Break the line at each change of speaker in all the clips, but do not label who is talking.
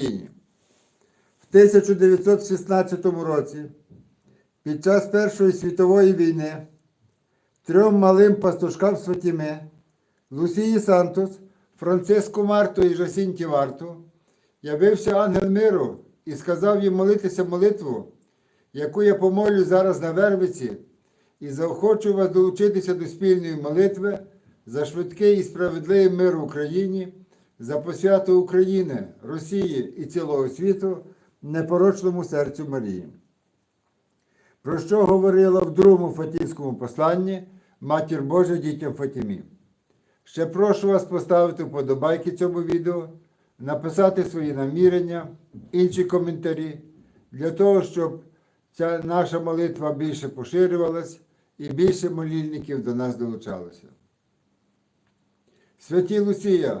В 1916 році, під час Першої світової війни, трьом малим пастушкам з Фатіми, Лусії Сантос, Франциску Марту і Жосінті Варту, явився ангел миру і сказав їм молитися молитву, яку я помолю зараз на Вервиці, і заохочу вас долучитися до спільної молитви за швидкий і справедливий мир в Україні, за посвяту України, Росії і цілого світу непорочному серцю Марії. Про що говорила в другому Фатімському посланні Матір Божа дітям Фатімі. Ще прошу вас поставити вподобайки цьому відео, написати свої намірення, інші коментарі, для того, щоб ця наша молитва більше поширювалась і більше молільників до нас долучалося. Святі Лусія,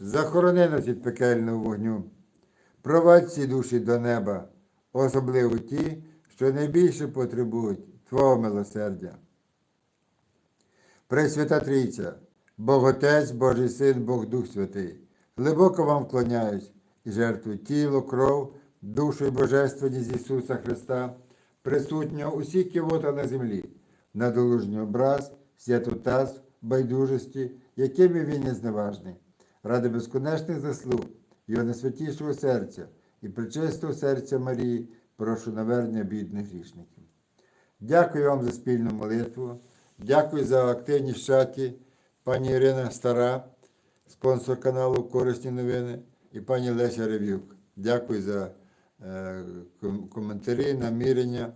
захорони нас від пекельного вогню, провадь всі душі до неба, особливо ті, що найбільше потребують Твого милосердя. Пресвята Трійця, Бог Отець, Божий Син, Бог Дух Святий, глибоко вам вклоняюсь і жертвую тіло, кров, душу і божественність Ісуса Христа, присутнього усі кивота на землі, надолужній образ, святотаз, байдужості, якими він є зневажний, ради безконечних заслуг Його найсвятішого серця і причистого серця Марії, прошу навернення бідних грішників. Дякую вам за спільну молитву. Дякую за активність в чаті. Пані Ірина Стара, спонсор каналу Корисні новини, і пані Леся Ревюк. Дякую за е, коментарі, намірення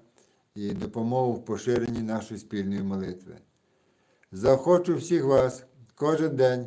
і допомогу в поширенні нашої спільної молитви. Заохочу всіх вас кожен день